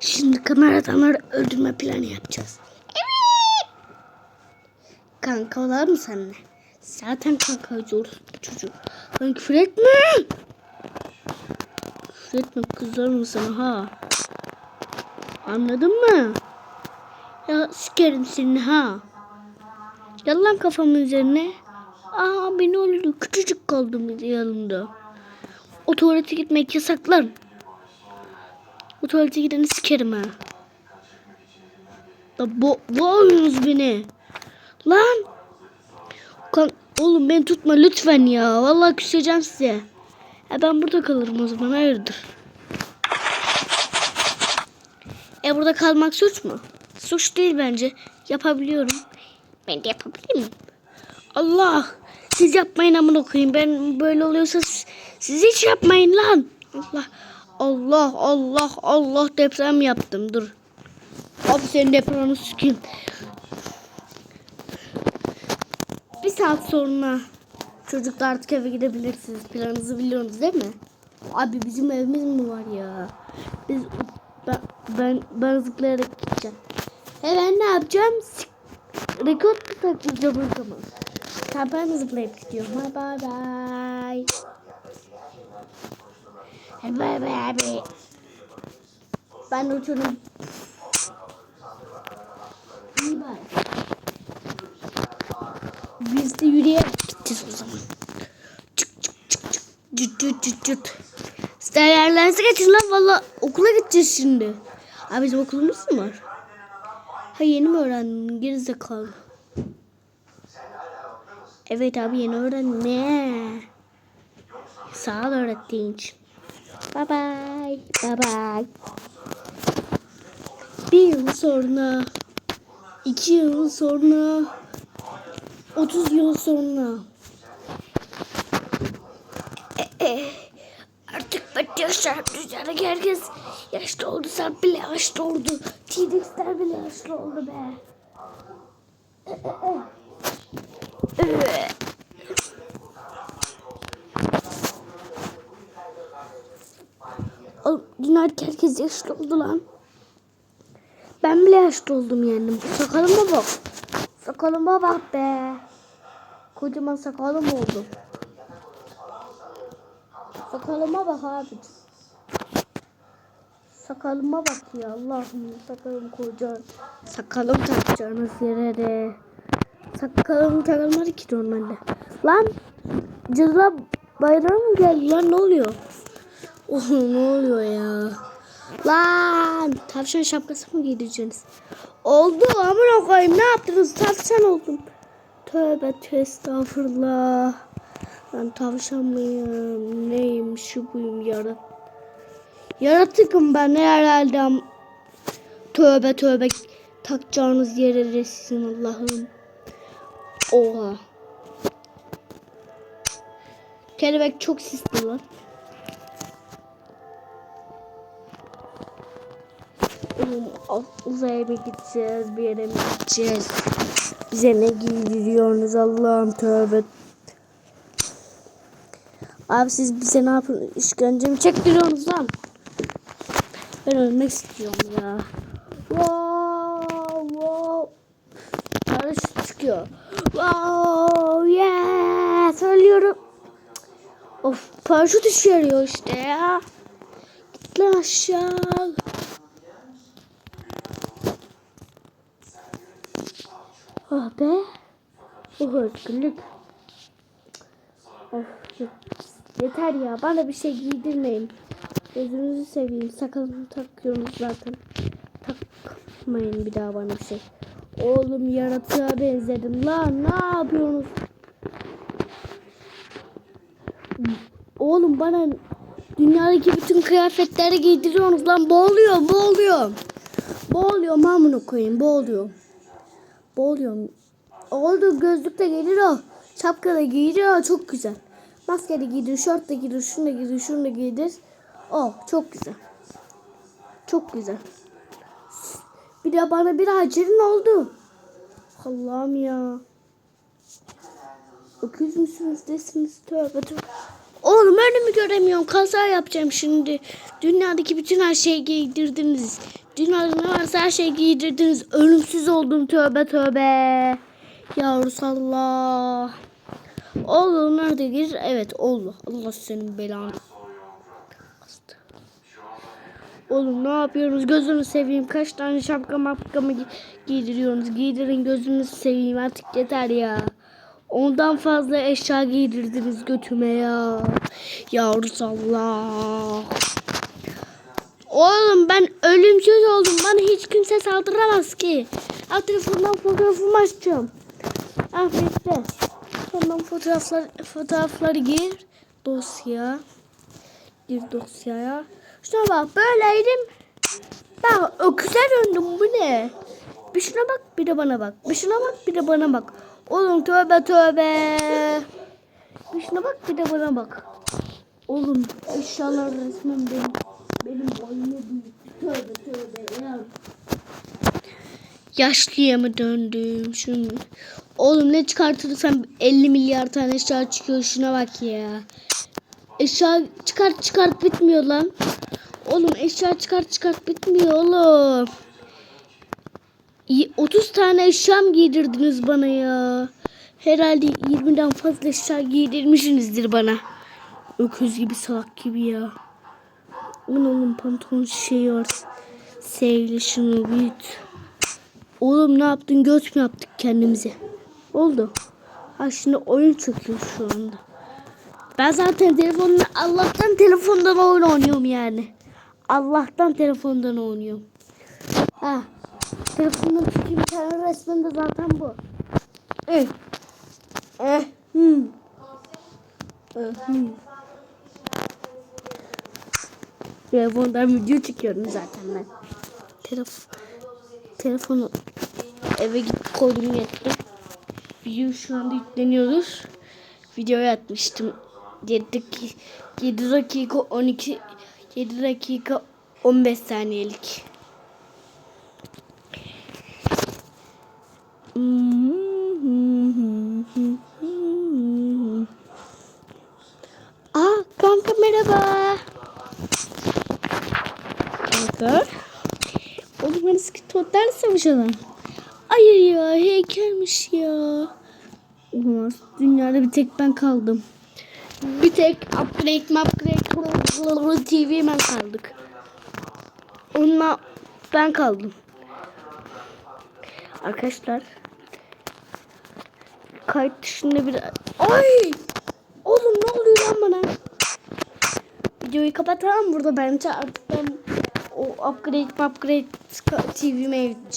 Şimdi kameradanları öldürme planı yapacağız. Evet. Kanka olar mı seninle? Zaten kankayız olur çocuk. Lan küfür etme. Küfür etme kızarım sana ha. Anladın mı? Ya sikerim seni ha. Gel lan kafamın üzerine. Aa beni öldü. Küçücük kaldım yanımda. O tuvalete gitmek yasaklar. O tuvalete gideni sikerim ha. Da bo boğuyorsunuz beni. Lan. Kan oğlum beni tutma lütfen ya. Vallahi küseceğim size. Ya ben burada kalırım o zaman hayırdır. E burada kalmak suç mu? Suç değil bence. Yapabiliyorum. Ben de yapabilir miyim? Allah! Siz yapmayın amına koyayım. Ben böyle oluyorsa siz, siz hiç yapmayın lan. Allah! Allah Allah Allah deprem yaptım. Dur. Abi senin depremini sikeyim. Bir saat sonra çocuklar artık eve gidebilirsiniz. Planınızı biliyorsunuz değil mi? Abi bizim evimiz mi var ya? Biz ben ben, ben zıplayarak gideceğim. Ben ne yapacağım? Sik- Rekor mu taklayacağım o zaman? Ben zıplayıp gidiyorum. Bye bye bye bye. Ben uçurum. İyi bye. Biz de yürüyerek gideceğiz o zaman. Çık çık çık çık. Cüt cüt cüt cüt. Sizler yerlerinize geçin lan valla okula gideceğiz şimdi. Abi bizim okulumuz mu var? Ha yeni mi öğrendin? Gerizekalı. Evet abi yeni öğrendim. Ne? Sağ ol öğrettiğin için. Bye bye. Bye bye. Bir yıl sonra. iki yıl sonra. 30 yıl sonra. E, e, artık yaşarım dünyadaki herkes yaşlı oldu. Sen bile yaşlı oldu. T-Rex'ler bile yaşlı oldu be. E, e, e. Dünyadaki herkes yaşlı oldu lan. Ben bile yaşlı oldum yani. Sakalıma bak. Sakalıma bak be. Kocaman sakalım oldu. Sakalıma bak abi. Sakalıma bak ya Allah'ım sakalım koca. Sakalım takacağınız yere de. Sakalım takılmadı ki normalde. Lan Cadılar bayramı mı geldi lan ne oluyor? Oh ne oluyor ya? Lan tavşan şapkası mı giydireceksiniz? Oldu amına koyayım ne yaptınız tavşan oldum. Tövbe estağfurullah. Ben tavşan mıyım? Neyim? Şu buyum yarat. Yaratıkım ben herhalde. Tövbe tövbe. Takacağınız yere resim Allah'ım. Oha. Kelebek çok sisli lan. Uzaya mı gideceğiz? Bir yere mi gideceğiz? Bize ne giydiriyorsunuz Allah'ım tövbe. Abi siz bize ne yapın? İşkence mi çektiriyorsunuz lan? Ben ölmek istiyorum ya. Wow, wow. Paraşüt çıkıyor. Wow, yeah. Söylüyorum. Of, paraşüt işe yarıyor işte ya. Git lan aşağı. Ah be. Oh özgürlük. Of yeter ya bana bir şey giydirmeyin. Gözünüzü seveyim sakalımı takıyorsunuz zaten. Takmayın bir daha bana bir şey. Oğlum yaratığa benzedim lan ne yapıyorsunuz? Oğlum bana dünyadaki bütün kıyafetleri giydiriyorsunuz lan boğuluyor boğuluyor. Boğuluyor mamunu koyayım boğuluyor. Boğuluyorum. Oldu gözlük de gelir o. Şapka da giydir çok güzel. Maske de giydir, şort da giydir, şunu da giydir, şunu da giydir. Oh çok güzel. Çok güzel. Bir de bana bir hacerin oldu. Allah'ım ya. Öküz müsünüz desiniz tövbe tövbe. Oğlum önümü göremiyorum. Kaza yapacağım şimdi. Dünyadaki bütün her şeyi giydirdiniz. Dünyada ne varsa her şeyi giydirdiniz. Ölümsüz oldum tövbe tövbe. Ya Resulallah. Oğlum nerede gir? Evet oğlu. Allah senin belanı. Oğlum ne yapıyorsunuz? Gözünü seveyim. Kaç tane şapka mapka mı gi- giydiriyorsunuz? Giydirin gözünüzü seveyim artık yeter ya. Ondan fazla eşya giydirdiniz götüme ya. Ya Resulallah. Oğlum ben ölümsüz oldum. Bana hiç kimse saldıramaz ki. Al telefondan fotoğrafımı açacağım. Ah bekle. Ondan fotoğraflar, fotoğrafları gir. Dosya. Gir dosyaya. Şuna bak böyleydim. Bak öküze döndüm bu ne? Bir şuna bak bir de bana bak. Bir şuna bak bir de bana bak. Oğlum tövbe tövbe. Bir şuna bak bir de bana bak. Oğlum eşyalar resmen benim. Benim boyumu büyüttü. Tövbe tövbe ya. Yaşlıya mı döndüm şimdi? Oğlum ne çıkartırsam 50 milyar tane eşya çıkıyor şuna bak ya. Eşya çıkart çıkart bitmiyor lan. Oğlum eşya çıkart çıkart bitmiyor oğlum. Y- 30 tane eşyam giydirdiniz bana ya. Herhalde 20'den fazla eşya giydirmişsinizdir bana. Öküz gibi salak gibi ya. Onun oğlum pantolon şey var. Sevgili şunu büyüt. Oğlum ne yaptın? Göt mü yaptık kendimize? Oldu. Ha şimdi oyun çöküyor şu anda. Ben zaten telefonla Allah'tan telefondan oyun oynuyorum yani. Allah'tan telefondan oynuyorum. Ha. Telefondan çıkayım bir tane resmen de zaten bu. Eh. Eh. Hmm. Eh. Hmm. Telefondan video çekiyorum zaten ben. Telef telefonu eve gidip koydum yetti. Video şu anda yükleniyordur. Videoya atmıştım. 7 dakika, 7 dakika 12 7 dakika 15 saniyelik. Aa kanka merhaba. Kanka. Oğlum hani savaşalım. Hayır ya heykelmiş ya. Olamaz. Dünyada bir tek ben kaldım. Bir tek upgrade upgrade TV ben kaldık. Onunla ben kaldım. Arkadaşlar kayıt dışında bir ay oğlum ne oluyor lan bana videoyu kapatalım burada bence artık ben o upgrade upgrade TV'me gideceğim